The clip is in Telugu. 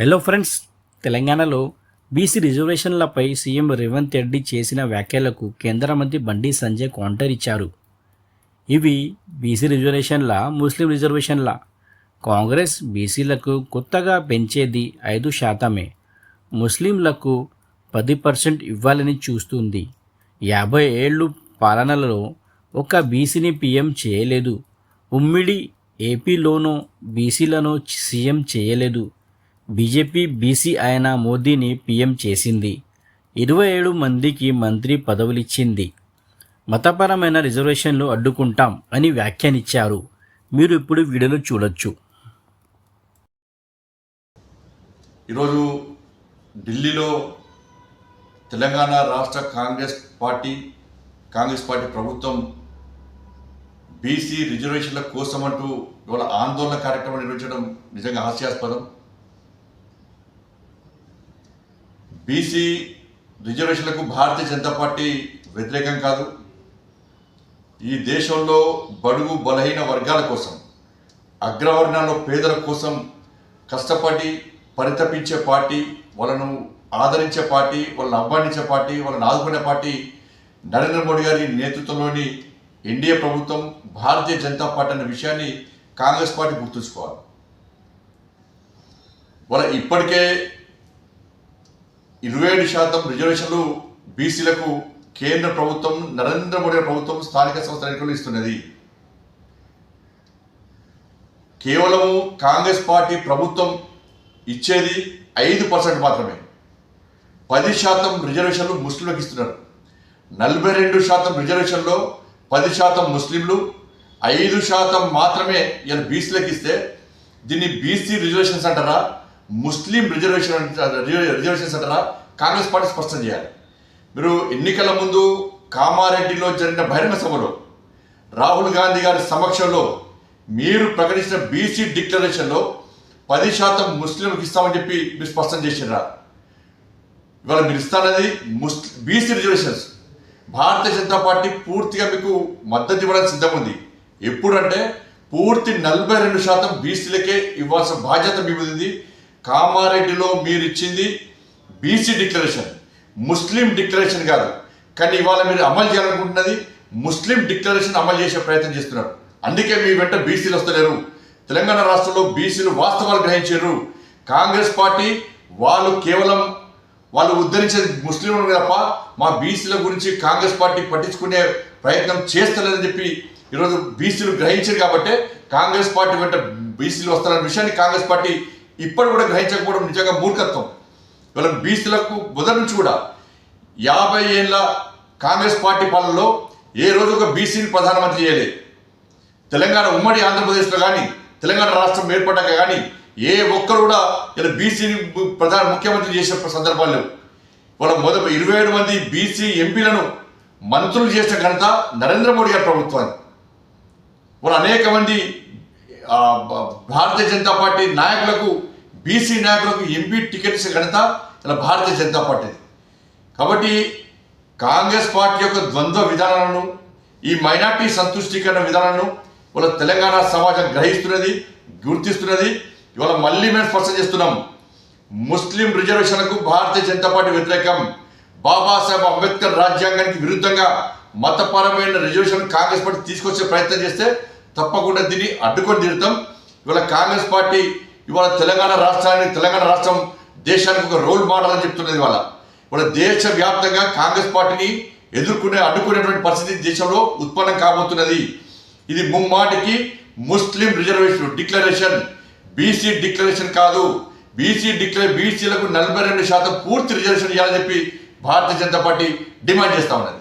హలో ఫ్రెండ్స్ తెలంగాణలో బీసీ రిజర్వేషన్లపై సీఎం రేవంత్ రెడ్డి చేసిన వ్యాఖ్యలకు కేంద్ర మంత్రి బండి సంజయ్ కౌంటర్ ఇచ్చారు. ఇవి బీసీ రిజర్వేషన్ల ముస్లిం రిజర్వేషన్ల కాంగ్రెస్ బీసీలకు కొత్తగా పెంచేది ఐదు శాతమే. ముస్లింలకు పది పర్సెంట్ ఇవ్వాలని చూస్తుంది. యాభై ఏళ్ళు పాలనలో ఒక బీసీని పీఎం చేయలేదు. ఉమ్మిడి ఏపీలోనూ బీసీలను సీఎం చేయలేదు. బీజేపీ బీసీ అయిన మోదీని పీఎం చేసింది. ఇరవై ఏడు మందికి మంత్రి పదవులిచ్చింది. మతపరమైన రిజర్వేషన్లు అడ్డుకుంటాం అని వ్యాఖ్యానించారు మీరు ఇప్పుడు వీడియోలో చూడొచ్చు. ఈరోజు ఢిల్లీలో తెలంగాణ రాష్ట్ర కాంగ్రెస్ పార్టీ కాంగ్రెస్ పార్టీ ప్రభుత్వం బీసీ రిజర్వేషన్ల కోసం అంటూ ఇవాళ ఆందోళన కార్యక్రమం నిర్వహించడం నిజంగా హాస్యాస్పదం. బీసీ రిజర్వేషన్లకు భారతీయ జనతా పార్టీ వ్యతిరేకం కాదు. ఈ దేశంలో బడుగు బలహీన వర్గాల కోసం అగ్రవర్ణాల్లో పేదల కోసం కష్టపడి పరితపించే పార్టీ వాళ్ళను ఆదరించే పార్టీ వాళ్ళని ఆహ్వానించే పార్టీ వాళ్ళని ఆదుకునే పార్టీ నరేంద్ర మోడీ గారి నేతృత్వంలోని ఎన్డీఏ ప్రభుత్వం భారతీయ జనతా పార్టీ అనే విషయాన్ని కాంగ్రెస్ పార్టీ గుర్తుంచుకోవాలి. వాళ్ళ ఇప్పటికే ఇరవై ఏడు శాతం రిజర్వేషన్లు బీసీలకు కేంద్ర ప్రభుత్వం నరేంద్ర మోడీ ప్రభుత్వం స్థానిక సంస్థల ఎన్నికలు ఇస్తున్నది. కేవలం కాంగ్రెస్ పార్టీ ప్రభుత్వం ఇచ్చేది ఐదు పర్సెంట్ మాత్రమే. పది శాతం రిజర్వేషన్లు ముస్లింలకు ఇస్తున్నారు. నలభై రెండు శాతం రిజర్వేషన్లో పది శాతం ముస్లింలు ఐదు శాతం మాత్రమే ఇలా బీసీలకు ఇస్తే దీన్ని బీసీ రిజర్వేషన్స్ అంటారా? ముస్లిం రిజర్వేషన్ రిజర్వేషన్ రిజర్వేషన్స్ అంటారా కాంగ్రెస్ పార్టీ స్పష్టం చేయాలి. మీరు ఎన్నికల ముందు కామారెడ్డిలో జరిగిన బహిరంగ సభలో రాహుల్ గాంధీ గారి సమక్షంలో మీరు ప్రకటించిన బీసీ డిక్లరేషన్లో పది శాతం ముస్లింలకు ఇస్తామని చెప్పి మీరు స్పష్టం చేసినరా ఇవాళ మీరు ఇస్తానది Muslim BC reservations. Bharatiya Janata party పూర్తిగా మీకు మద్దతు ఇవ్వడానికి సిద్ధం ఉంది ఎప్పుడంటే పూర్తి నలభై రెండు శాతం బీసీలకే ఇవ్వాల్సిన బాధ్యత మీ ఉంది. కామారెడ్డిలో మీరు ఇచ్చింది బీసీ డిక్లరేషన్ ముస్లిం డిక్లరేషన్ కాదు. కానీ ఇవాళ మీరు అమలు చేయాలనుకుంటున్నది ముస్లిం డిక్లరేషన్ అమలు చేసే ప్రయత్నం చేస్తున్నారు. అందుకే మీ వెంట బీసీలు వస్తలేరు. తెలంగాణ రాష్ట్రంలో బీసీలు వాస్తవాలు గ్రహించారు. కాంగ్రెస్ పార్టీ వాళ్ళు కేవలం వాళ్ళు ఉద్ధరించేది ముస్లింలు తప్ప మా బీసీల గురించి కాంగ్రెస్ పార్టీ పట్టించుకునే ప్రయత్నం చేస్తలేదని చెప్పి ఈరోజు బీసీలు గ్రహించారు కాబట్టి కాంగ్రెస్ పార్టీ వెంట బీసీలు వస్తారన్న విషయాన్ని కాంగ్రెస్ పార్టీ ఇప్పటి కూడా గ్రహించకపోవడం నిజంగా మూర్ఖత్వం. ఇవాళ బీసీలకు మొదటి నుంచి కూడా యాభై ఏళ్ళ కాంగ్రెస్ పార్టీ పాలనలో ఏ రోజు ఒక బీసీని ప్రధానమంత్రి చేయలేదు. తెలంగాణ ఉమ్మడి ఆంధ్రప్రదేశ్లో కానీ తెలంగాణ రాష్ట్రం ఏర్పడ్డాక కానీ ఏ ఒక్కరు కూడా ఇలా బీసీని ప్రధాన ముఖ్యమంత్రి చేసిన సందర్భాలు లేవు. వాళ్ళ మొదటి ఇరవై ఏడు మంది బీసీ ఎంపీలను మంత్రులు చేసిన ఘనత నరేంద్ర మోడీ గారి ప్రభుత్వాన్ని. వాళ్ళు అనేక మంది భారతీయ జనతా పార్టీ నాయకులకు బీసీ నాయకులకు ఎంపీ టికెట్స్ ఇచ్చిన ఘనత ఇలా భారతీయ జనతా పార్టీది కాబట్టి కాంగ్రెస్ పార్టీ యొక్క ద్వంద్వ విధానాలను ఈ మైనార్టీ సంతుష్టీకరణ విధానాలను ఇవాళ తెలంగాణ సమాజం గ్రహిస్తున్నది గుర్తిస్తున్నది. ఇవాళ మళ్ళీ మేము స్పష్టం చేస్తున్నాం. ముస్లిం రిజర్వేషన్లకు భారతీయ జనతా పార్టీ వ్యతిరేకం. బాబాసాహెబ్ అంబేద్కర్ రాజ్యాంగానికి విరుద్ధంగా మతపరమైన రిజర్వేషన్ కాంగ్రెస్ పార్టీ తీసుకొచ్చే ప్రయత్నం చేస్తే తప్పకుండా దీన్ని అడ్డుకొని తిడతాం ఇవాళ కాంగ్రెస్ పార్టీ ఇవాళ తెలంగాణ రాష్ట్రానికి తెలంగాణ రాష్ట్రం దేశానికి ఒక రోల్ మోడల్ అని చెప్తున్నది ఇవాళ. ఇవాళ దేశవ్యాప్తంగా కాంగ్రెస్ పార్టీని ఎదుర్కొనే అడ్డుకునేటువంటి పరిస్థితి దేశంలో ఉత్పన్నం కాబోతున్నది. ఇది ముమ్మాటికి Muslim reservation declaration. BC declaration కాదు. బీసీ డిక్లరే బీసీలకు నలభై రెండు శాతం పూర్తి రిజర్వేషన్ ఇవ్వాలని చెప్పి భారతీయ జనతా పార్టీ డిమాండ్ చేస్తా ఉన్నది.